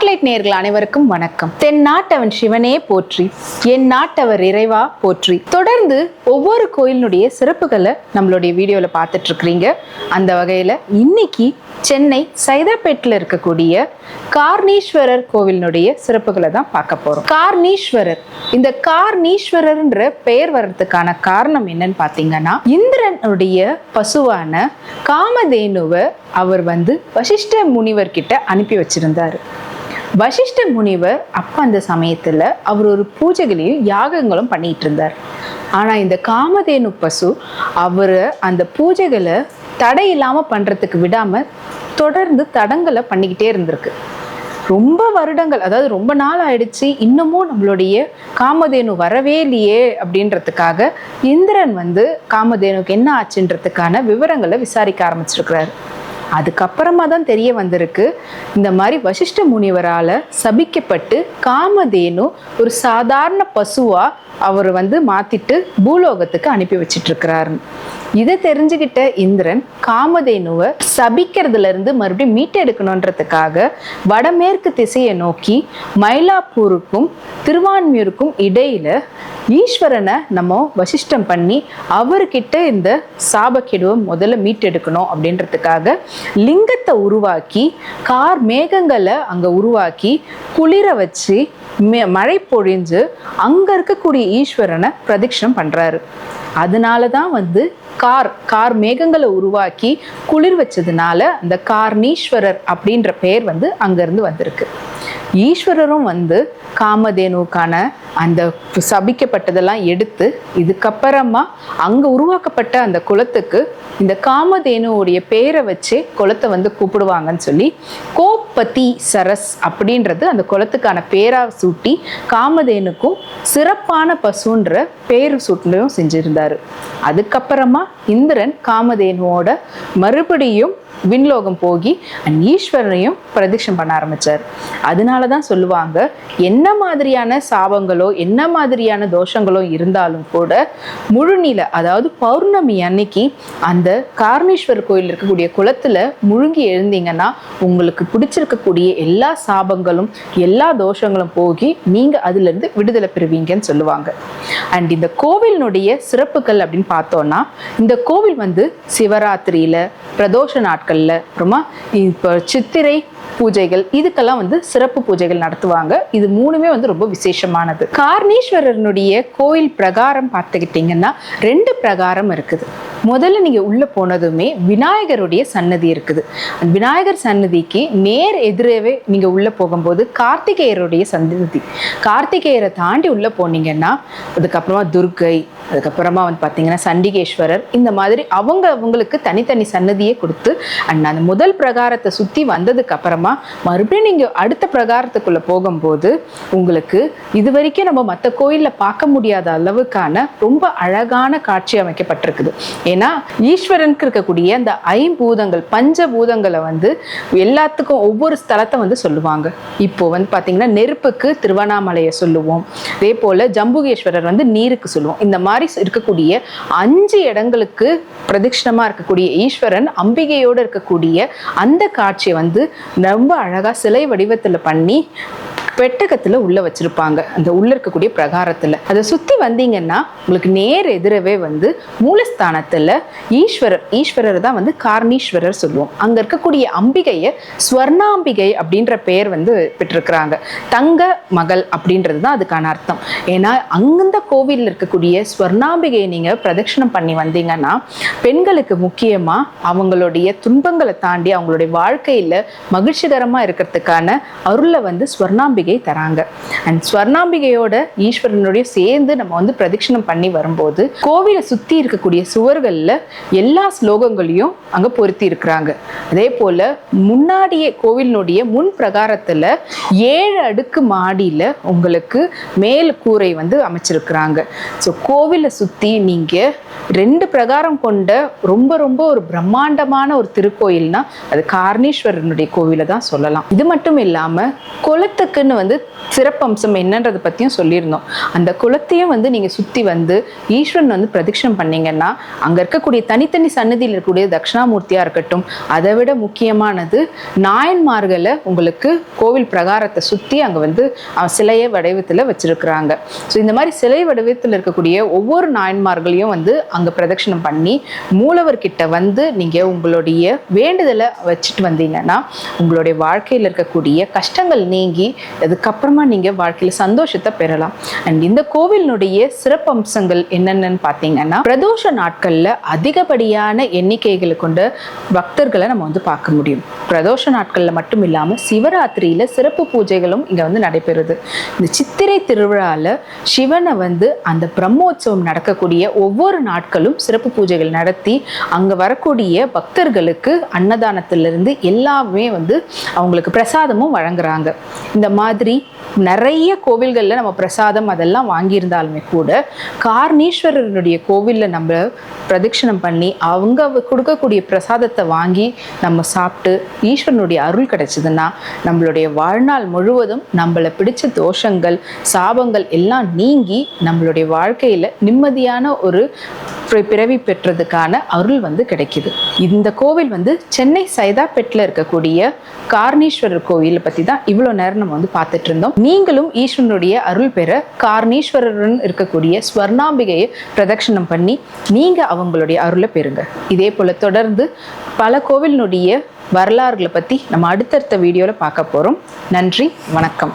Spotlight நேர்கள் அனைவருக்கும் வணக்கம். தென் நாட்டவன் சிவனே போற்றி என் நாட்டவர் இறைவா போற்றி. தொடர்ந்து ஒவ்வொரு கோயிலினுடைய சிறப்புகளை நம்மளுடைய வீடியோவில் பார்த்துட்டு இருக்கிறீங்க அந்த வகையில் இன்னைக்கு சென்னை சைதாப்பேட்டில் இருக்கக்கூடிய கார்ணீஸ்வரர் கோவிலினுடைய சிறப்புகளை தான் பார்க்க போறோம். கார்ணீஸ்வரர். இந்த கார்ணீஸ்வரர்ன்ற பெயர் வர்றதுக்கான காரணம் என்னன்னு பார்த்தீங்கன்னா இந்திரனுடைய பசுவான காமதேனுவை அவர் வந்து வசிஷ்ட முனிவர் கிட்ட அனுப்பி வச்சிருந்தாரு. வசிஷ்ட முனிவர் அப்ப அந்த சமயத்துல அவர் ஒரு பூஜைகளையும் யாகங்களும் பண்ணிட்டு இருந்தார். ஆனா இந்த காமதேனு பசு அவர் அந்த பூஜைகளை தடை இல்லாம பண்றதுக்கு விடாம தொடர்ந்து தடங்களை பண்ணிக்கிட்டே இருந்திருக்கு. ரொம்ப வருடங்கள் அதாவது ரொம்ப நாள் ஆயிடுச்சு இன்னமும் நம்மளுடைய காமதேனு வரவே இல்லையே அப்படின்றதுக்காக இந்திரன் வந்து காமதேனுக்கு என்ன ஆச்சுன்றதுக்கான விவரங்களை விசாரிக்க ஆரம்பிச்சிருக்கிறாரு. அதுக்கப்புறமா தான் தெரிய வந்திருக்கு இந்த மாதிரி வசிஷ்ட முனிவரால் சபிக்கப்பட்டு காமதேனு ஒரு சாதாரண பசுவா அவர் வந்து மாத்திட்டு பூலோகத்துக்கு அனுப்பி வச்சிட்டு இருக்கிறாரு இதை தெரிஞ்சுக்கிட்ட இந்திரன் காமதேனுவை சபிக்கிறதுல இருந்து மறுபடியும் மீட்டெடுக்கணுன்றதுக்காக வடமேற்கு திசையை நோக்கி மயிலாப்பூருக்கும் திருவான்மியூருக்கும் இடையில ஈஸ்வரனை நம்ம வசிஷ்டம் பண்ணி அவர்கிட்ட இந்த சாபக்கெடுவை முதல்ல மீட்டெடுக்கணும் அப்படின்றதுக்காக லிங்கத்தை உருவாக்கி கார் மேகங்களை அங்கே உருவாக்கி குளிர வச்சு மழை பொழிஞ்சு அங்கே இருக்கக்கூடிய ஈஸ்வரனை பிரதட்சணம் பண்ணுறாரு அதனால தான் வந்து கார் கார் மேகங்களை உருவாக்கி குளிர் வச்சதுனால அந்த கார்ணீஸ்வரர் அப்படின்ற பெயர் வந்து அங்கேருந்து வந்திருக்கு. ஈஸ்வரரும் வந்து காமதேனுக்கான அந்த சபிக்கப்பட்டதெல்லாம் எடுத்து இதுக்கப்புறமா அங்கே உருவாக்கப்பட்ட அந்த குளத்துக்கு இந்த காமதேனுவுடைய பேரை வச்சு குளத்தை வந்து கூப்பிடுவாங்கன்னு சொல்லி கோப்பதி சரஸ் அப்படின்றது அந்த குளத்துக்கான பேரா சூட்டி காமதேனுக்கும் சிறப்பான பசுன்ற பேர் சூட்டலையும் செஞ்சிருந்தாரு. அதுக்கப்புறமா இந்திரன் காமதேனுவோட மறுபடியும் விண்லோகம் போகி அண்ட் ஈஸ்வரனையும் பிரதிஷம் பண்ண ஆரம்பிச்சார். அதனால தான் சொல்லுவாங்க என்ன மாதிரியான சாபங்களோ என்ன மாதிரியான தோஷங்களோ இருந்தாலும் கூட முழுநில அதாவது பௌர்ணமி அன்னைக்கு அந்த கார்ணீஸ்வர் கோயில் இருக்கக்கூடிய குளத்துல முழுங்கி எழுந்தீங்கன்னா உங்களுக்கு பிடிச்சிருக்கக்கூடிய எல்லா சாபங்களும் எல்லா தோஷங்களும் போகி நீங்க அதுல இருந்து விடுதலை பெறுவீங்கன்னு சொல்லுவாங்க. அண்ட் இந்த கோவிலினுடைய சிறப்புகள் அப்படின்னு பார்த்தோம்னா இந்த கோவில் வந்து சிவராத்திரியில பிரதோஷ நாட்கள் நாட்களில் அப்புறமா இப்போ சித்திரை பூஜைகள் இதுக்கெல்லாம் வந்து சிறப்பு பூஜைகள் நடத்துவாங்க. இது மூணுமே வந்து ரொம்ப விசேஷமானது. கார்ணீஸ்வரனுடைய கோயில் பிரகாரம் பார்த்துக்கிட்டிங்கன்னா ரெண்டு பிரகாரம் இருக்குது. முதல்ல நீங்க உள்ள போனதுமே விநாயகருடைய சன்னதி இருக்குது. விநாயகர் சன்னதிக்கு நேர் எதிரவே நீங்க உள்ள போகும்போது கார்த்திகேயருடைய சன்னதி. கார்த்திகேயரை தாண்டி உள்ள போனீங்கன்னா அதுக்கப்புறமா துர்கை அதுக்கப்புறமா வந்து பார்த்தீங்கன்னா சண்டிகேஸ்வரர் இந்த மாதிரி அவங்க அவங்களுக்கு தனித்தனி சன்னதியை கொடுத்து அண்ட் அந்த முதல் பிரகாரத்தை சுற்றி வந்ததுக்கு அப்புறமா மறுபடியும் நீங்கள் அடுத்த பிரகாரத்துக்குள்ள போகும்போது உங்களுக்கு இது வரைக்கும் நம்ம மற்ற கோயிலில் பார்க்க முடியாத அளவுக்கான ரொம்ப அழகான காட்சி அமைக்கப்பட்டிருக்குது. ஏன்னா ஈஸ்வரனுக்கு இருக்கக்கூடிய அந்த ஐம்பூதங்கள் பஞ்சபூதங்களை வந்து எல்லாத்துக்கும் ஒவ்வொரு ஸ்தலத்தை வந்து சொல்லுவாங்க. இப்போ வந்து பார்த்தீங்கன்னா நெருப்புக்கு திருவண்ணாமலையை சொல்லுவோம். அதே போல் ஜம்புகேஸ்வரர் வந்து நீருக்கு சொல்லுவோம். இந்த மாதிரி இருக்கக்கூடிய அஞ்சு இடங்களுக்கு பிரதிஷ்டமாக இருக்கக்கூடிய ஈஸ்வரன் அம்பிகையோடு இருக்கக்கூடிய அந்த காட்சியை வந்து ரொம்ப அழகாக சிலை வடிவத்தில் பண்ணி பெட்டகத்துல உள்ள வச்சிருப்பாங்க. அந்த உள்ள இருக்கக்கூடிய பிரகாரத்துல. அதை சுத்தி வந்தீங்கன்னா உங்களுக்கு நேர் எதிரவே வந்து மூலஸ்தானத்துல ஈஸ்வரர் ஈஸ்வரர் தான் வந்து கார்ணீஸ்வரர் சொல்லுவோம். அங்க இருக்கக்கூடிய அம்பிகையை ஸ்வர்ணாம்பிகை அப்படின்ற பெயர் வந்து பெற்றிருக்கிறாங்க. தங்க மகள் அப்படின்றது தான் அதுக்கான அர்த்தம். ஏன்னா அங்கந்த கோவிலில் இருக்கக்கூடிய ஸ்வர்ணாம்பிகையை நீங்க பிரதட்சணம் பண்ணி வந்தீங்கன்னா பெண்களுக்கு முக்கியமா அவங்களுடைய துன்பங்களை தாண்டி அவங்களுடைய வாழ்க்கையில மகிழ்ச்சிகரமா இருக்கிறதுக்கான அருளை வந்து ஸ்வர்ணாம்பிகை தராங்க. அண்ட் ஸ்வர்ணாம்பிகையோட ஈஸ்வரனுடைய சேர்ந்து நம்ம வந்து பிரதட்சணம் பண்ணி வரும்போது கோவிலை சுத்தி இருக்கக்கூடிய சுவர்கள்ல எல்லா ஸ்லோகங்களையும் அங்க பொருத்தி இருக்கிறாங்க. அதே போல முன்னாடியே கோவிலினுடைய முன் பிரகாரத்துல ஏழு அடுக்கு மாடியில உங்களுக்கு மேல் கூரை வந்து அமைச்சிருக்கிறாங்க. ஸோ கோவிலை சுத்தி நீங்க ரெண்டு பிரகாரம் கொண்ட ரொம்ப ரொம்ப ஒரு பிரம்மாண்டமான ஒரு திருக்கோயில்னா அது காரணீஸ்வரனுடைய கோவிலை தான் சொல்லலாம். இது மட்டும் இல்லாம குளத்துக்குன்னு வந்து சிறப்பம்சம் என்னன்றதை பத்தியும் சொல்லியிருந்தோம். அந்த குளத்தையும் வந்து நீங்க சுத்தி வந்து ஈஸ்வரன் வந்து பிரதட்சணம் பண்ணீங்கன்னா அங்க இருக்கக்கூடிய தனித்தனி சன்னதியில் இருக்கக்கூடிய தட்சிணாமூர்த்தியா இருக்கட்டும் அதை விட முக்கியமானது நாயன்மார்களை உங்களுக்கு கோவில் பிரகாரத்தை சுத்தி அங்க வந்து சிலையை சிலைய வடிவத்துல வச்சிருக்கிறாங்க. ஸோ இந்த மாதிரி சிலை வடிவத்தில் இருக்கக்கூடிய ஒவ்வொரு நாயன்மார்களையும் வந்து அங்க பிரதட்சணம் பண்ணி மூலவர்கிட்ட வந்து நீங்க உங்களுடைய வேண்டுதலை வச்சுட்டு வந்தீங்கன்னா உங்களுடைய வாழ்க்கையில் இருக்கக்கூடிய கஷ்டங்கள் நீங்கி அதுக்கப்புறமா நீங்கள் வாழ்க்கையில சந்தோஷத்தை பெறலாம். அண்ட் இந்த கோவிலினுடைய சிறப்பம்சங்கள் என்னென்னு பார்த்தீங்கன்னா பிரதோஷ நாட்களில் அதிகப்படியான எண்ணிக்கைகளை கொண்ட பக்தர்களை நம்ம வந்து பார்க்க முடியும். பிரதோஷ நாட்கள்ல மட்டும் இல்லாமல் சிவராத்திரியில சிறப்பு பூஜைகளும் இங்க வந்து நடைபெறுது. இந்த சித்திரை திருவிழால சிவனை வந்து அந்த பிரம்மோற்சவம் நடக்கக்கூடிய ஒவ்வொரு நாட்களும் சிறப்பு பூஜைகள் நடத்தி அங்க வரக்கூடிய பக்தர்களுக்கு அன்னதானத்திலிருந்து எல்லாமே வந்து அவங்களுக்கு பிரசாதமும் வழங்குறாங்க. இந்த மாதிரி மாதிரி நிறைய கோவில்களில் நம்ம பிரசாதம் அதெல்லாம் வாங்கியிருந்தாலுமே கூட கார்ணீஸ்வரருடைய கோவிலில் நம்ம பிரதட்சணம் பண்ணி அவங்க கொடுக்கக்கூடிய பிரசாதத்தை வாங்கி நம்ம சாப்பிட்டு ஈஸ்வரனுடைய அருள் கிடைச்சதுன்னா நம்மளுடைய வாழ்நாள் முழுவதும் நம்மளை பிடிச்ச தோஷங்கள் சாபங்கள் எல்லாம் நீங்கி நம்மளுடைய வாழ்க்கையில் நிம்மதியான ஒரு பிறவி பெற்றதுக்கான அருள் வந்து கிடைக்குது. இந்த கோவில் வந்து சென்னை சைதாப்பேட்டில் இருக்கக்கூடிய கார்ணீஸ்வரர் கோவிலை பற்றி தான் இவ்வளோ நேரம் நம்ம வந்து பார்த்துட்டு இருந்தோம் நீங்களும் ஈஸ்வரனுடைய அருள் பெற கார்ணீஸ்வரருடன் இருக்கக்கூடிய ஸ்வர்ணாம்பிகையை பிரதட்சணம் பண்ணி நீங்கள் அவங்களுடைய அருளை பெறுங்க. இதே போல் தொடர்ந்து பல கோவிலினுடைய வரலாறுகளை பற்றி நம்ம அடுத்தடுத்த வீடியோவில் பார்க்க போகிறோம் நன்றி வணக்கம்.